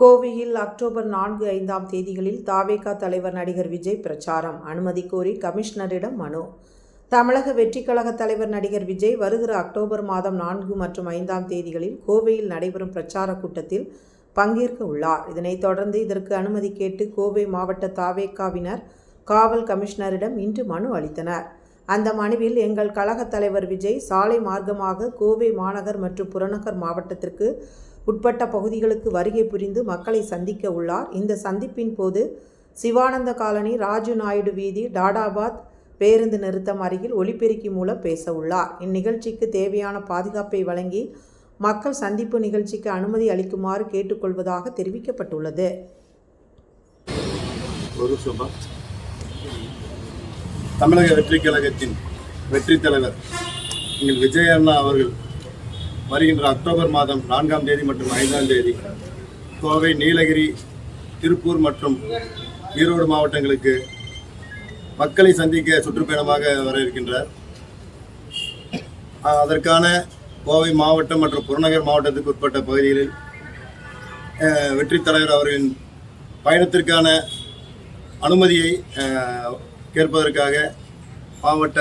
கோவையில் அக்டோபர் நான்கு ஐந்தாம் தேதிகளில் தாவேகா தலைவர் நடிகர் விஜய் பிரச்சாரம். அனுமதி கோரி கமிஷனரிடம் மனு. தமிழக வெற்றிக் கழக தலைவர் நடிகர் விஜய் வருகிற அக்டோபர் மாதம் நான்கு மற்றும் ஐந்தாம் தேதிகளில் கோவையில் நடைபெறும் பிரச்சார கூட்டத்தில் பங்கேற்க உள்ளார். இதனைத் தொடர்ந்து இதற்கு அனுமதி கேட்டு கோவை மாவட்ட தாவேக்காவினர் காவல் கமிஷனரிடம் இன்று மனு அளித்தனர். அந்த மனுவில் எங்கள் கழகத் தலைவர் விஜய் சாலை மார்க்கமாக கோவை மாநகர் மற்றும் புறநகர் மாவட்டத்திற்கு உட்பட்ட பகுதிகளுக்கு வருகை புரிந்து மக்களை சந்திக்க உள்ளார். இந்த சந்திப்பின் போது சிவானந்த காலனி ராஜு நாயுடு வீதி டாடாபாத் பேருந்து நிறுத்தம் அருகில் ஒலிபெருக்கி மூலம் பேச உள்ளார். இந்நிகழ்ச்சிக்கு தேவையான பாதுகாப்பை வழங்கி மக்கள் சந்திப்பு நிகழ்ச்சிக்கு அனுமதி அளிக்குமாறு கேட்டுக்கொள்வதாக தெரிவிக்கப்பட்டுள்ளது. ஒரு தமிழக வெற்றி கழகத்தின் வெற்றி தலைவர் எங்கள் விஜய் அண்ணா அவர்கள் வருகின்ற அக்டோபர் மாதம் நான்காம் தேதி மற்றும் ஐந்தாம் தேதி கோவை நீலகிரி திருப்பூர் மற்றும் ஈரோடு மாவட்டங்களுக்கு மக்களை சந்திக்க சுற்றுப்பயணமாக வர இருக்கின்றார். அதற்கான கோவை மாவட்டம் மற்றும் புறநகர் மாவட்டத்துக்கு உட்பட்ட பகுதிகளில் வெற்றி தலைவர் அவர்களின் பயணத்திற்கான அனுமதியை கேட்பதற்காக மாவட்ட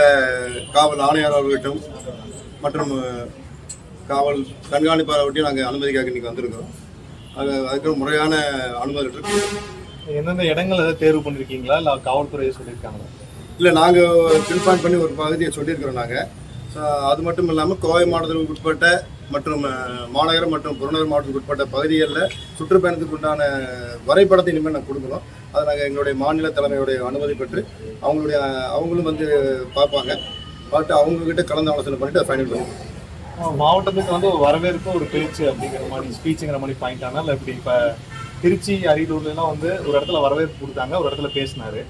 காவல் ஆணையர் அவர்களிடம் மற்றும் காவல் கண்காணிப்பாளர்கிட்டையும் நாங்கள் அனுமதிக்காக இன்றைக்கி வந்திருக்கிறோம். அது அதுக்கு முறையான அனுமதி இருக்கு. எந்தெந்த இடங்கள் ஏதாவது தேர்வு பண்ணிருக்கீங்களா? இல்ல காவல்துறையை சொல்லியிருக்காங்களா? இல்லை நாங்கள் பின்பாயிண்ட் பண்ணி ஒரு பகுதியை சொல்லியிருக்கிறோம் நாங்கள் அது மட்டும் இல்லாமல் கோவை மாவட்டத்துக்கு உட்பட்ட மற்றும் மாநகரம் மற்றும் புறநகர் மாவட்டத்துக்கு உட்பட்ட பகுதிகளில் சுற்றுப்பயணத்துக்கு உண்டான வரைபடத்தை இனிமேல் நாங்கள் கொடுக்குறோம் அதை நாங்கள் எங்களுடைய மாநில தலைமையுடைய அனுமதி பெற்று அவங்களுடைய அவங்களும் வந்து பார்ப்பாங்க. பார்த்து அவங்கக்கிட்ட கலந்து ஆலோசனை பண்ணிட்டு ஃபைனல் பண்ணுவோம் மாவட்டத்துக்கு வந்து வரவேற்பு ஒரு பேச்சு அப்படிங்கிற மாதிரி ஸ்பீச்சுங்கிற மாதிரி பாயிண்ட் ஆனால் இல்லை இப்படி இப்போ திருச்சி அரியலூர்லாம் வந்து ஒரு இடத்துல வரவேற்பு கொடுத்தாங்க ஒரு இடத்துல பேசினாரு.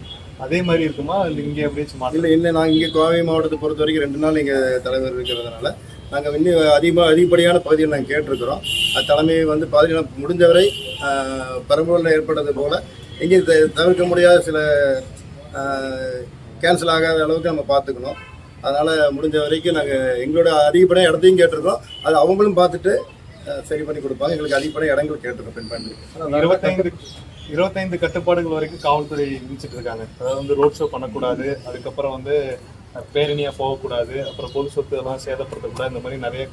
அதே மாதிரி இருக்குமா? இல்லை இங்கே எப்படியாச்சும் மாற்றம் இல்லை இல்லை நாங்கள் இங்கே கோவை மாவட்டத்தை பொறுத்த வரைக்கும் ரெண்டு நாள் இங்கே தலைவர் இருக்கிறதுனால நாங்கள் இன்னும் அதிகமாக அதிகப்படியான பகுதியில் நாங்கள் கேட்டிருக்கிறோம். அது தலைமையை வந்து பாதிக்கலாம் முடிஞ்சவரை பெரம்பலூரில் ஏற்பட்டது போல் எங்கே தவிர்க்க முடியாத சில கேன்சல் ஆகாத அளவுக்கு நம்ம பார்த்துக்கணும். அதனால் முடிஞ்ச வரைக்கும் நாங்கள் எங்களோட அதிகப்படியாக இடத்தையும் கேட்டிருக்கோம். அது அவங்களும் பார்த்துட்டு சரி பண்ணி கொடுப்பாங்க. எங்களுக்கு அதிகப்படியாக இடங்கள் கேட்டிருக்கோம் பின் பண்ணி இருபத்தைந்து இருபத்தைந்து கட்டுப்பாடுகள் வரைக்கும் காவல்துறை விதிச்சிட்டு இருக்காங்க. அதாவது வந்து ரோட் ஷோ பண்ணக்கூடாது. அதுக்கப்புறம் வந்து பேரணியாக போகக்கூடாது. அப்புறம் பொது சொத்து எல்லாம் சேதப்படுத்தக்கூடாது. இந்த மாதிரி நிறைய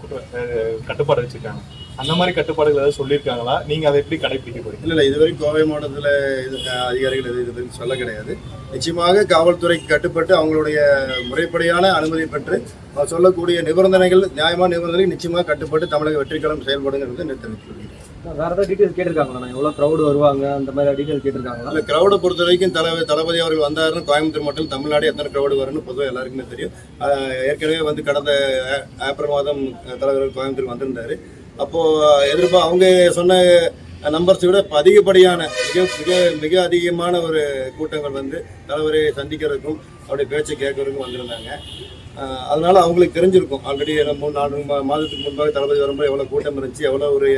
கட்டுப்பாடு வச்சுருக்காங்க. அந்த மாதிரி கட்டுப்பாடுகள் ஏதாவது சொல்லியிருக்காங்களா? நீங்க அதை எப்படி கடைபிடிக்க போறீங்க? இல்லை இல்லை இதுவரைக்கும் கோவை மாவட்டத்தில் இது அதிகாரிகள் பற்றி சொல்ல கிடையாது. நிச்சயமாக காவல்துறைக்கு கட்டுப்பட்டு அவங்களுடைய முறைப்படியான அனுமதி பெற்று சொல்லக்கூடிய நிபந்தனைகள் நியாயமான நிபந்தனைகள் நிச்சயமாக கட்டுப்பட்டு தமிழக வெற்றிக்கலம் செயல்படுங்கிறது தெரிவித்துள்ளேன் வேற ஏதாவது டீடைல்ஸ் கேட்டிருக்காங்களா? நான் எவ்வளவு க்ரௌட் வருவாங்க அந்த மாதிரி டீடைல் கேட்டிருக்காங்களா? இல்லை க்ரௌடை பொறுத்த வரைக்கும் தலை தளபதி அவர்கள் வந்தாருன்னா கோயம்புத்தூர் மட்டும் தமிழ்நாடு எத்தனை க்ரௌடு வரும்னு பொதுவாக எல்லாருக்குமே தெரியும். ஏற்கனவே வந்து கடந்த ஏப்ரல் மாதம் தலைவர் கோயம்புத்தூர் வந்திருந்தாரு. அப்போது எதிர்பார் அவங்க சொன்ன நம்பர்ஸை விட இப்போ அதிகப்படியான மிக மிக மிக அதிகமான ஒரு கூட்டங்கள் வந்து தலைவரை சந்திக்கிறதுக்கும் அவருடைய பேச்சை கேட்கறதுக்கும் வந்திருந்தாங்க. அதனால் அதனால அவங்களுக்கு தெரிஞ்சிருக்கும். ஆல்ரெடி மூணு நாலு மாதத்துக்கு முன்பாக தளபதி வரும்போது எவ்வளோ கூட்டம் இருந்துச்சு எவ்வளோ ஒரு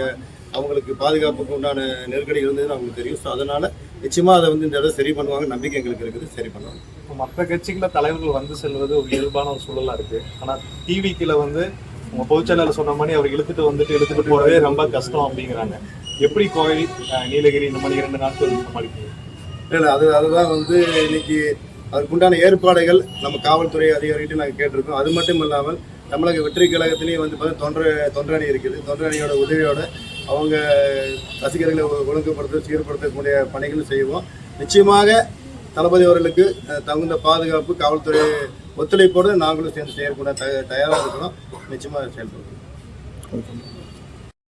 அவங்களுக்கு பாதுகாப்புக்கு உண்டான நெருக்கடி இருந்ததுன்னு அவங்களுக்கு தெரியும். ஸோ அதனால நிச்சயமாக அதை வந்து இந்த தடவை சரி பண்ணுவாங்க. நம்பிக்கை எங்களுக்கு இருக்குது. சரி பண்ணுவாங்க இப்போ மற்ற கட்சிகளில் தலைவர்கள் வந்து செல்வது ஒரு இயல்பான ஒரு சூழலாக இருக்குது ஆனால் டிவிக்கில் வந்து உங்க பொதுச்செயலாளர் சொன்ன மாதிரி அவர் இழுத்துட்டு வந்துட்டு இழுத்துட்டு போறதே ரொம்ப கஷ்டம் அப்படிங்கிறாங்க. எப்படி கோவை நீலகிரி இந்த மாதிரி இரண்டு நாட்கள் சமாளிப்பீங்க? இல்லை அது அதுதான் வந்து இன்னைக்கு அதுக்குண்டான ஏற்பாடுகள் நம்ம காவல்துறை அதிகாரிகிட்ட நாங்கள் கேட்டிருக்கோம். அது மட்டும் இல்லாமல் தமிழக வெற்றி கழகத்திலையும் வந்து பார்த்தீங்கன்னா தொண்டை தொண்டரணி இருக்குது. தொண்டரணியோட உதவியோட அவங்க ரசிகர்களை ஒ- ஒழுங்குபடுத்த சீர்படுத்தக்கூடிய பணிகளும் செய்வோம். நிச்சயமாக தளபதி அவர்களுக்கு தகுந்த பாதுகாப்பு காவல்துறை ஒத்துழைப்போடு நாங்களும் சேர்ந்து செய்யக்கூட த தயாராக இருக்கிறோம் நிச்சயமாக செயல்படுவோம்